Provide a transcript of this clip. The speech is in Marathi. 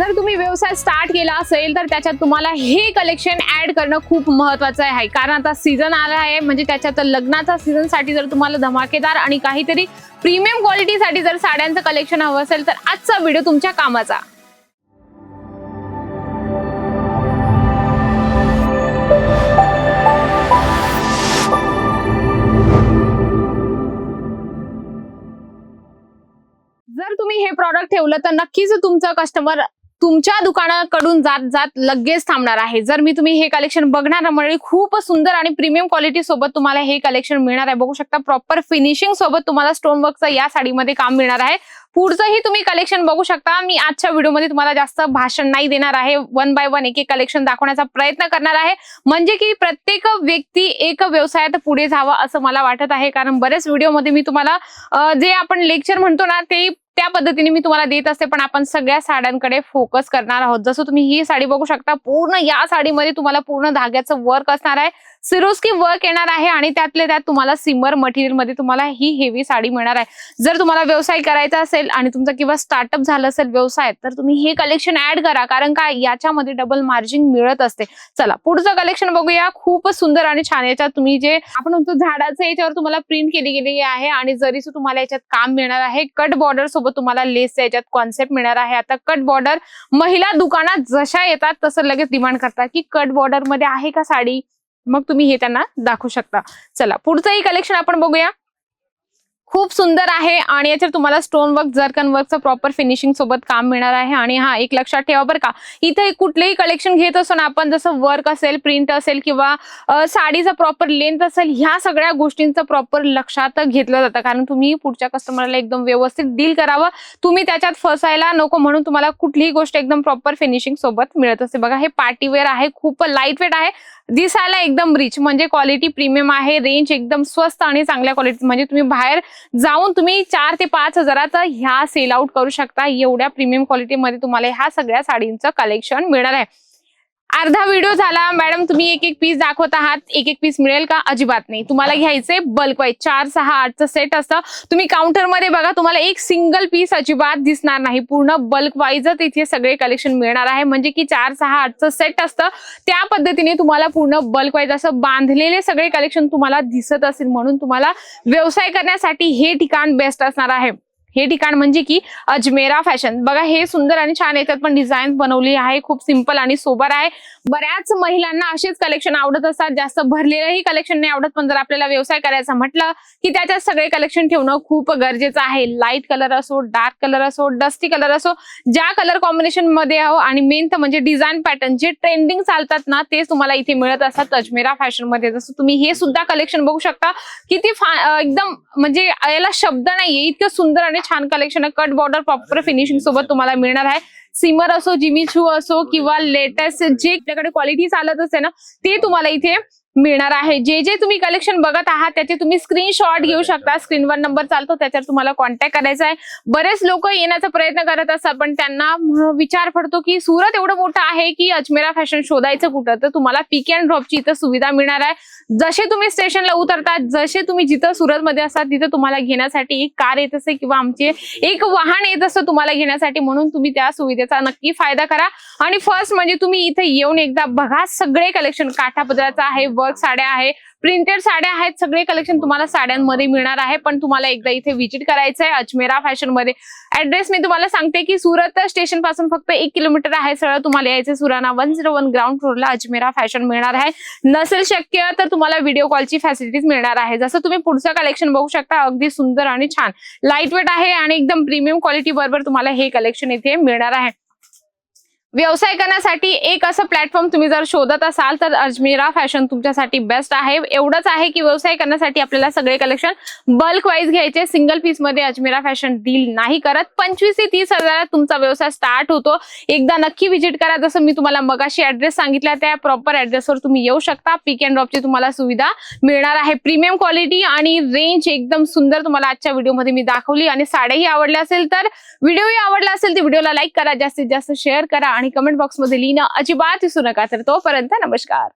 जर तुम्ही व्यवसाय स्टार्ट केला असेल तर त्याच्यात तुम्हाला हे कलेक्शन ऍड करणं खूप महत्वाचं आहे. कारण आता सीझन आला आहे म्हणजे त्याच्यात लग्नाचा सीझनसाठी जर तुम्हाला धमाकेदार आणि काहीतरी प्रीमियम क्वालिटीसाठी जर साड्यांचं कलेक्शन हवं असेल तर आजचा व्हिडिओ तुमच्या कामाचा. जर तुम्ही हे प्रॉडक्ट ठेवलं तर नक्कीच तुमचं कस्टमर तुमच्या दुकानाकडून जात जात लगेच थांबणार आहे. जर मी तुम्ही हे कलेक्शन बघणार म्हणजे खूप सुंदर आणि प्रीमियम क्वालिटी सोबत तुम्हाला हे कलेक्शन मिळणार आहे. बघू शकता प्रॉपर फिनिशिंग सोबत तुम्हाला स्टोन वर्कचं या साडीमध्ये काम मिळणार आहे. पुढचंही तुम्ही कलेक्शन बघू शकता. मी आजच्या व्हिडिओमध्ये तुम्हाला जास्त भाषण नाही देणार आहे. वन बाय वन एक एक कलेक्शन दाखवण्याचा प्रयत्न करणार आहे. म्हणजे की प्रत्येक व्यक्ती एक व्यवसायात पुढे जावा असं मला वाटत आहे. कारण बरेच व्हिडिओमध्ये मी तुम्हाला जे आपण लेक्चर म्हणतो ना ते त्या पद्धतीने मी तुम्हाला देत असते पण आपण सगळ्या साड्यांकडे फोकस करणार आहोत. जसं तुम्ही ही साडी बघू शकता पूर्ण या साडीमध्ये तुम्हाला पूर्ण धाग्याचं वर्क असणार आहे. सिरोस्की वर्क येणार आहे आणि त्यातले त्यात तुम्हाला सिमर मटेरियलमध्ये तुम्हाला ही हेवी साडी मिळणार आहे. जर तुम्हाला व्यवसाय करायचा असेल आणि तुमचा किंवा स्टार्टअप झालं असेल व्यवसाय तर तुम्ही हे कलेक्शन ऍड करा. कारण काय? याच्यामध्ये डबल मार्जिन मिळत असते. चला पुढचं कलेक्शन बघूया. खूप सुंदर आणि छान. याच्यात तुम्ही जे आपण म्हणतो झाडाचं याच्यावर तुम्हाला प्रिंट केली गेलेली आहे आणि जरीचं तुम्हाला याच्यात काम मिळणार आहे. कट बॉर्डर सोबत तुम्हाला लेस याच्यात कॉन्सेप्ट मिळणार आहे. आता कट बॉर्डर महिला दुकानात जशा येतात तसं लगेच डिमांड करतात की कट बॉर्डरमध्ये आहे का साडी? मग तुम्ही हे त्यांना दाखवू शकता. चला पुढचंही कलेक्शन आपण बघूया. खूप सुंदर आहे आणि याच्यावर तुम्हाला स्टोन वर्क जर्कन वर्कचं प्रॉपर फिनिशिंग सोबत काम मिळणार आहे. आणि हा एक लक्षात ठेवा बरं का इथे कुठलेही कलेक्शन घेत असतो ना आपण जसं वर्क असेल प्रिंट असेल किंवा साडीचा प्रॉपर लेंथ असेल ह्या सगळ्या गोष्टींचं प्रॉपर लक्षात घेतलं जातं. कारण तुम्ही पुढच्या कस्टमरला एकदम व्यवस्थित डील करावं. तुम्ही त्याच्यात फसायला नको म्हणून तुम्हाला कुठलीही गोष्ट एकदम प्रॉपर फिनिशिंग सोबत मिळत असते. बघा हे पार्टीवेअर आहे खूप लाइट वेट आहे. दिसायला एकदम रिच म्हणजे क्वालिटी प्रीमियम आहे रेंज एकदम स्वस्त आणि चांगल्या क्वालिटी म्हणजे तुम्ही बाहेर जाऊन तुम्ही चार ते पाच हजाराचा ह्या सेल आउट करू शकता. एवढ्या प्रीमियम क्वालिटीमध्ये तुम्हाला ह्या सगळ्या साडींचं कलेक्शन मिळणार आहे. अर्धा व्हिडिओ झाला. मॅडम तुम्ही एक एक पीस दाखवत आहात. एक एक पीस मिळेल का? अजिबात नाही. तुम्हाला घ्यायचे बल्क वाईज चार सहा आठचं सेट असतं. तुम्ही काउंटरमध्ये बघा तुम्हाला एक सिंगल पीस अजिबात दिसणार नाही. पूर्ण बल्क वाईजच इथे सगळे कलेक्शन मिळणार आहे. म्हणजे की चार सहा आठचं सेट असतं. त्या पद्धतीने तुम्हाला पूर्ण बल्क वाईज असं बांधलेले सगळे कलेक्शन तुम्हाला दिसत असेल म्हणून तुम्हाला व्यवसाय करण्यासाठी हे ठिकाण बेस्ट असणार आहे. हे ठिकाण म्हणजे की अजमेरा फॅशन. बघा हे सुंदर आणि छान येतात पण डिझाईन बनवली आहे खूप सिंपल आणि सोबर आहे. बऱ्याच महिलांना असेच कलेक्शन आवडत असतात जास्त भरलेलंही कलेक्शन नाही आवडत पण जर आपल्याला व्यवसाय करायचा म्हटलं की त्याच्यात सगळे कलेक्शन ठेवणं खूप गरजेचं आहे. लाइट कलर असो डार्क कलर असो डस्टी कलर असो ज्या कलर कॉम्बिनेशनमध्ये आहो आणि मेन तर म्हणजे डिझाईन पॅटर्न जे ट्रेंडिंग चालतात ना तेच तुम्हाला इथे मिळत असतात अजमेरा फॅशनमध्ये. जसं तुम्ही हे सुद्धा कलेक्शन बघू शकता किती फा- एकदम म्हणजे याला शब्द नाहीये इतकं सुंदर आणि छान कलेक्शन आहे. कट बॉर्डर प्रॉपर फिनिशिंग सोबत तुम्हाला मिळणार आहे. सिमर असो जिमीचू असो किंवा लेटेस्ट जे आपल्याकडे क्वालिटी चालत असते ना ते तुम्हाला इथे मिळणार आहे. जे जे तुम्ही कलेक्शन बघत आहात त्याचे तुम्ही स्क्रीनशॉट घेऊ शकता. स्क्रीनवर नंबर चालतो त्याच्यावर तुम्हाला कॉन्टॅक्ट करायचा आहे. बरेच लोक येण्याचा प्रयत्न करत असतात पण त्यांना विचार पडतो की सुरत एवढं मोठं आहे की अजमेरा फॅशन शोधायचं कुठं? तर तुम्हाला पिक अँड ड्रॉपची इथं सुविधा मिळणार आहे. जसे तुम्ही स्टेशनला उतरतात जसे तुम्ही जिथं सुरतमध्ये असतात तिथं तुम्हाला घेण्यासाठी एक कार येत असते किंवा आमचे एक वाहन येत असतं तुम्हाला घेण्यासाठी म्हणून तुम्ही त्या सुविधेचा नक्की फायदा करा. आणि फर्स्ट म्हणजे तुम्ही इथे येऊन एकदा बघा सगळे कलेक्शन काठापदराचं आहे वर्क साड्या आहे प्रिंटेड साड्या आहेत. सगळे कलेक्शन तुम्हाला साड्यांमध्ये मिळणार आहे. पण तुम्हाला एकदा इथे व्हिजिट करायचं आहे अजमेरा फॅशनमध्ये. ऍड्रेस मी तुम्हाला सांगते की सुरत स्टेशनपासून फक्त एक किलोमीटर आहे. सरळ तुम्हाला यायचं Surana one zero one ground फ्लोरला Ajmera fashion मिळणार आहे. नसेल शक्य तर तुम्हाला व्हिडिओ कॉलची फॅसिलिटीज मिळणार आहे. जसं तुम्ही पुढचं कलेक्शन बघू शकता अगदी सुंदर आणि छान. लाइट वेट आहे आणि एकदम प्रीमियम क्वालिटी बरोबर तुम्हाला हे कलेक्शन इथे मिळणार आहे. व्यवसाय करण्यासाठी एक असं प्लॅटफॉर्म तुम्ही जर शोधत असाल तर अजमेरा फॅशन तुमच्यासाठी बेस्ट आहे. एवढंच आहे की व्यवसाय करण्यासाठी आपल्याला सगळे कलेक्शन बल्क वाईज घ्यायचे. सिंगल पीसमध्ये अजमेरा फॅशन डील नाही करत. पंचवीस ते तीस हजारात तुमचा व्यवसाय स्टार्ट होतो. एकदा नक्की व्हिजिट करा. जसं मी तुम्हाला मगाशी ऍड्रेस सांगितला त्या प्रॉपर ऍड्रेसवर तुम्ही येऊ शकता. पिक अँड ड्रॉपची तुम्हाला सुविधा मिळणार आहे. प्रीमियम क्वालिटी आणि रेंज एकदम सुंदर तुम्हाला आजच्या व्हिडिओमध्ये मी दाखवली. आणि साड्याही आवडल्या असेल तर व्हिडिओही आवडला असेल तर व्हिडिओला लाईक करा. जास्तीत जास्त शेअर करा. आणि कमेंट बॉक्समध्ये लिहिणं अजिबात विसरू नका. तर तोपर्यंत नमस्कार.